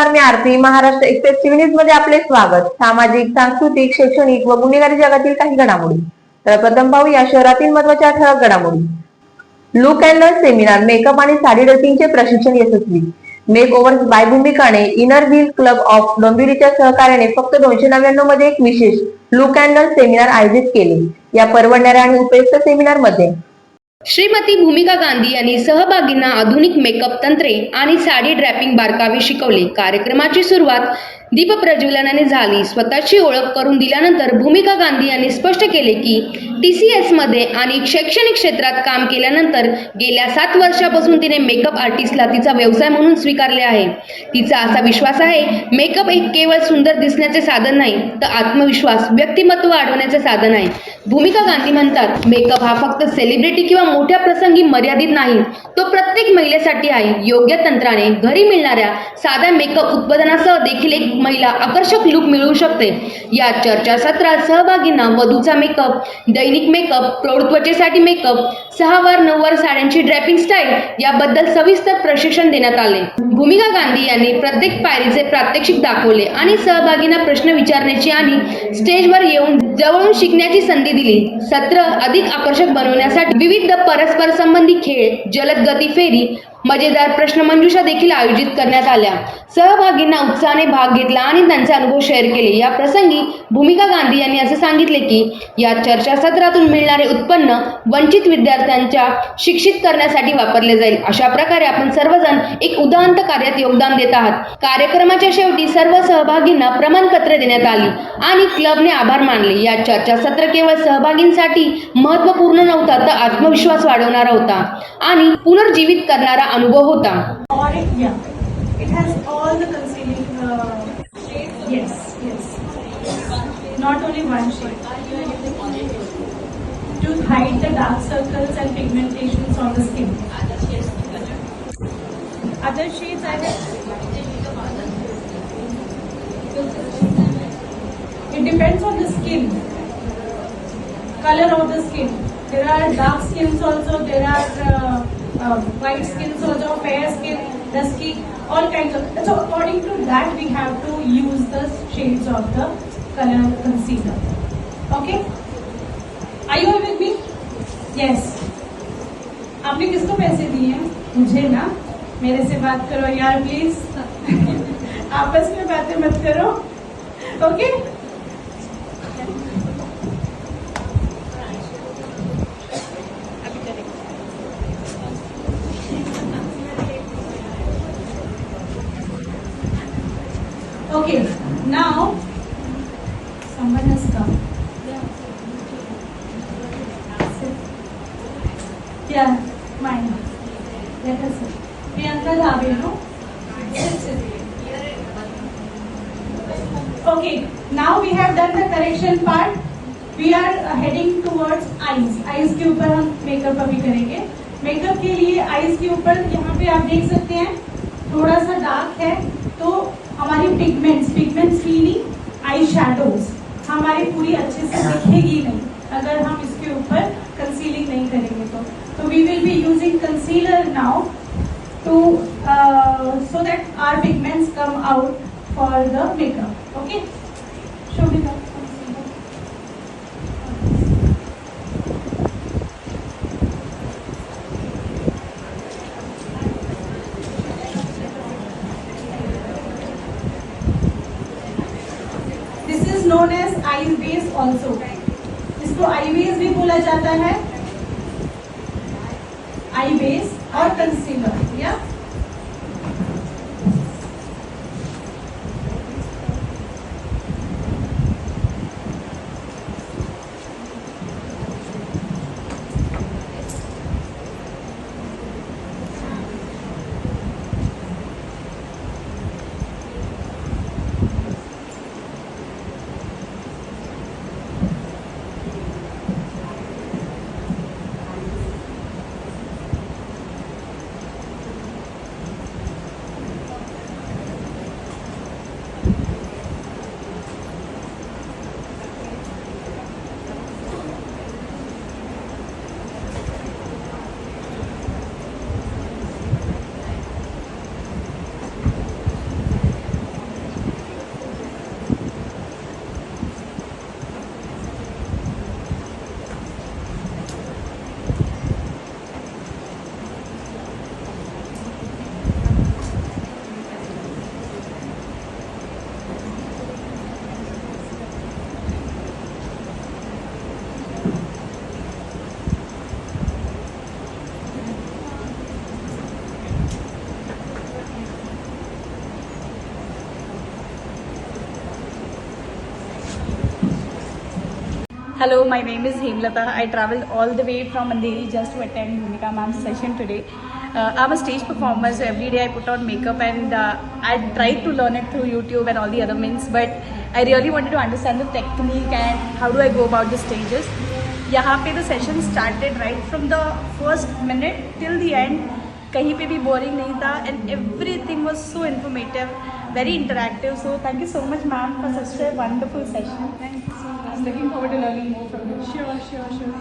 नमस्कार मी आरती महाराष्ट्र एक्सप्रेस न्यूजमध्ये आपले स्वागत. सामाजिक सांस्कृतिक शैक्षणिक व गुन्हेगारी जगातील काही घडामोडी. तर प्रथम पाहू या शहरातील महत्त्वाच्या ठळक घडामोडी. Look and learn seminar makeup आणि साडी ड्रेसिंगचे प्रशिक्षण यशस्वी. मेक ओव्हर बाय भूमिकाने इनर व्हील क्लब ऑफ डोंबिवलीच्या सहकार्याने फक्त दोनशे नव्याण्णवमध्ये एक विशेष लुक अँड लर्न सेमिनार आयोजित केले. या परवडणाऱ्या आणि उपयुक्त सेमिनारमध्ये श्रीमती भूमिका गांधी यांनी सहभागींना आधुनिक मेकअप तंत्रे आणि साडी ड्रॅपिंग बारकावे शिकवले. कार्यक्रमाची सुरुवात दीप प्रज्वलनाने झाली. स्वतःची ओळख करून दिल्यानंतर भूमिका गांधी यांनी स्पष्ट केले की टी सी एसमध्ये आणि शैक्षणिक क्षेत्रात काम केल्यानंतर गेल्या सात वर्षापासून तिने मेकअप आर्टिस्टला तिचा व्यवसाय म्हणून स्वीकारले आहे. तिचा असा विश्वास आहे मेकअप एक केवळ सुंदर दिसण्याचे साधन नाही तर आत्मविश्वास व्यक्तिमत्व वाढवण्याचे साधन आहे. भूमिका गांधी म्हणतात मेकअप हा फक्त सेलिब्रिटी किंवा मोठ्या प्रसंगी मर्यादित नाही तो प्रत्येक महिलेसाठी आहे. योग्य तंत्राने घरी मिळणाऱ्या साध्या मेकअप उत्पादनासह देखील एक महिला आकर्षक लुक मिळवू शकते. या चर्चासत्रात सहभागींना वधूचा मेकअप दैनिक मेकअप प्रौढ त्वचेसाठी मेकअप सहा वार नऊ वार साड्यांची ड्रॅपिंग स्टाईल याबद्दल सविस्तर प्रशिक्षण देण्यात आले. भूमिका गांधी यांनी प्रत्येक पायरीचे प्रात्यक्षिक दाखवले आणि सहभागींना प्रश्न विचारण्याची आणि स्टेजवर येऊन जवळून शिकण्याची संधी दिली. सत्र अधिक आकर्षक बनवण्यासाठी विविध परस्पर संबंधी खेळ जलद गती फेरी मजेदार प्रश्नमंजुषा देखील आयोजित करण्यात आल्या. सहभागींना उत्साहाने भाग घेतला आणि त्यांचे अनुभव शेअर केले. या प्रसंगी भूमिका गांधी यांनी असे सांगितले की या चर्चासत्रातून मिळणारे उत्पन्न वंचित विद्यार्थ्यांच्या शिक्षित करण्यासाठी वापरले जाईल. अशा प्रकारे आपण सर्वजण एक उदाहरण कार्यात योगदान देत आहात. कार्यक्रमाच्या शेवटी सर्व सहभागींना प्रमाणपत्रे देण्यात आली आणि क्लबने आभार मानले. या चर्चासत्र केवळ सहभागींसाठी महत्त्वपूर्ण नव्हता तर आत्मविश्वास वाढवणारा होता आणि पुनर्जीवित करणारा अनुभव होता Or it, yeah, it has all the concealing uh, shades. Yes, yes. Not only one shade. To hide the dark circles and pigmentations on the skin. Other shades I have. It depends on the skin. Color of the skin. There are dark skins also. There are uh, uh, white skin हो जाओ fair skin dusky all kind of so according to that we have to use the shades of the colour concealer okay I you with me yes आपने किसको पैसे दिए हैं? मुझे ना? मेरे से बात करो यार प्लीज़ आपस में बातें मत करो. Okay okay? Now someone has come. Yeah, mine. Let us see. Priyanka Dhabe, no? Sit. Okay, now we have done the correction part. We are uh, heading towards eyes. Eyes के ऊपर हम makeup अभी करेंगे makeup के लिए eyes के ऊपर यहाँ पे आप देख सकते हैं थोड़ा सा डार्क है तो हमारी pigments pigments meaning eye shadows हमारी पूरी अच्छे से दिखेगी नहीं। अगर हम इसके ऊपर कंसीलिंग नहीं करेंगे तो। तो we will be using concealer now too so that are pigments come out for the makeup okay show Show also इसको आई बेस भी बोला जाता है। आई बेस और कंसीलर या? Hello, my name is Hemlata. I traveled all the way from Andheri just to attend Bhumika ma'am's session today. Uh, I'm a stage performer, so every day I put on makeup and uh, I tried to learn it through YouTube and all the other means, but I really wanted to understand the technique and how do I go about the stages. यहाँ पे the session started right from the first minute till the end. कहीं पे भी boring नहीं था and everything was so informative very interactive so thank you so much ma'am for such a wonderful session thank you so much looking forward to learning more from you sure sure sure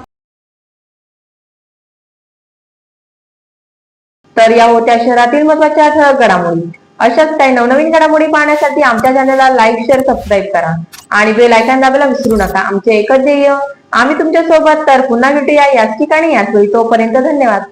तर या होत्या शहरातील महत्त्वाच्या ठळक घडामोडी. अशाच काही नवनवीन घडामोडी पाहण्यासाठी आमच्या चॅनलला लाईक शेअर सबस्क्राईब करा. आणि बेल आयकॉन दाबायला विसरू नका. आमचे एकच ध्येय आम्ही तुमच्यासोबत तर पुन्हा भेटूया याच ठिकाणी. याच वेळी तोपर्यंत धन्यवाद.